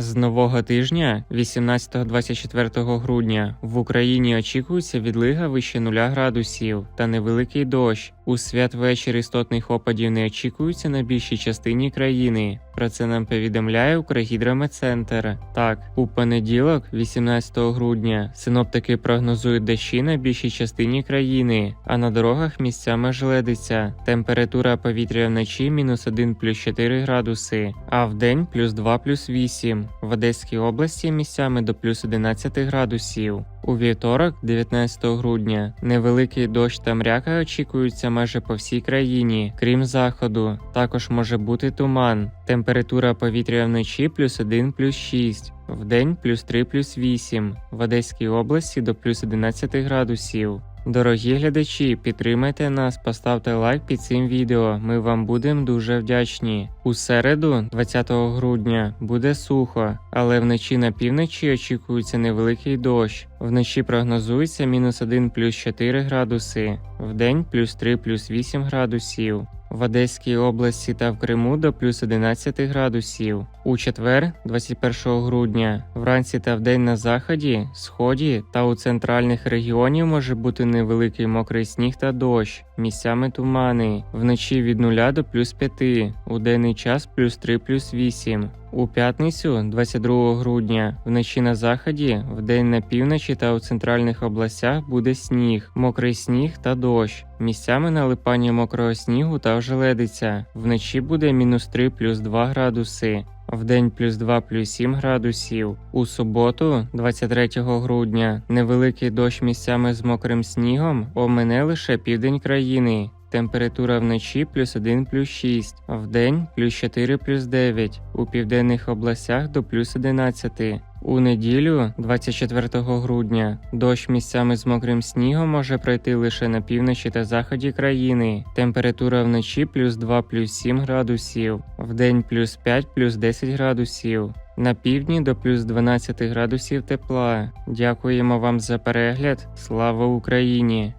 З нового тижня, 18-24 грудня, в Україні очікується відлига вище 0 градусів та невеликий дощ. У святвечір істотних опадів не очікується на більшій частині країни. Про це нам повідомляє Укргідрометцентр. Так, у понеділок, 18 грудня, синоптики прогнозують дощі на більшій частині країни, а на дорогах місцями жледиться. Температура повітря вночі мінус 1 плюс 4 градуси, а в день плюс 2 плюс 8. В Одеській області місцями до плюс 11 градусів. У вівторок, 19 грудня, невеликий дощ та мряка очікуються майже по всій країні, крім заходу. Також може бути туман. Температура повітря вночі плюс 1 плюс 6. В день плюс 3 плюс 8. В Одеській області до плюс 11 градусів. Дорогі глядачі, підтримайте нас, поставте лайк під цим відео. Ми вам будемо дуже вдячні. У середу, 20 грудня, буде сухо, але вночі на півночі очікується невеликий дощ. Вночі прогнозується мінус 1 плюс 4 градуси, вдень плюс 3 плюс 8 градусів. В Одеській області та в Криму до плюс 11 градусів. У четвер, 21 грудня, вранці та вдень на заході, сході та у центральних регіонів може бути невеликий мокрий сніг та дощ, місцями тумани, вночі від 0 до плюс 5, у денний час плюс 3 плюс 8. У п'ятницю, 22 грудня, вночі на заході, вдень на півночі та у центральних областях буде сніг, мокрий сніг та дощ. Місцями налипання мокрого снігу та ожеледиця. Вночі буде мінус 3 плюс 2 градуси. Вдень плюс 2 плюс 7 градусів. У суботу, 23 грудня, невеликий дощ місцями з мокрим снігом омине лише південь країни. Температура вночі плюс 1 плюс 6, а вдень плюс 4 плюс 9, у південних областях до плюс 11. У неділю, 24 грудня, дощ місцями з мокрим снігом може пройти лише на півночі та заході країни. Температура вночі плюс 2 плюс 7 градусів, вдень плюс 5 плюс 10 градусів. На півдні до плюс 12 градусів тепла. Дякуємо вам за перегляд. Слава Україні!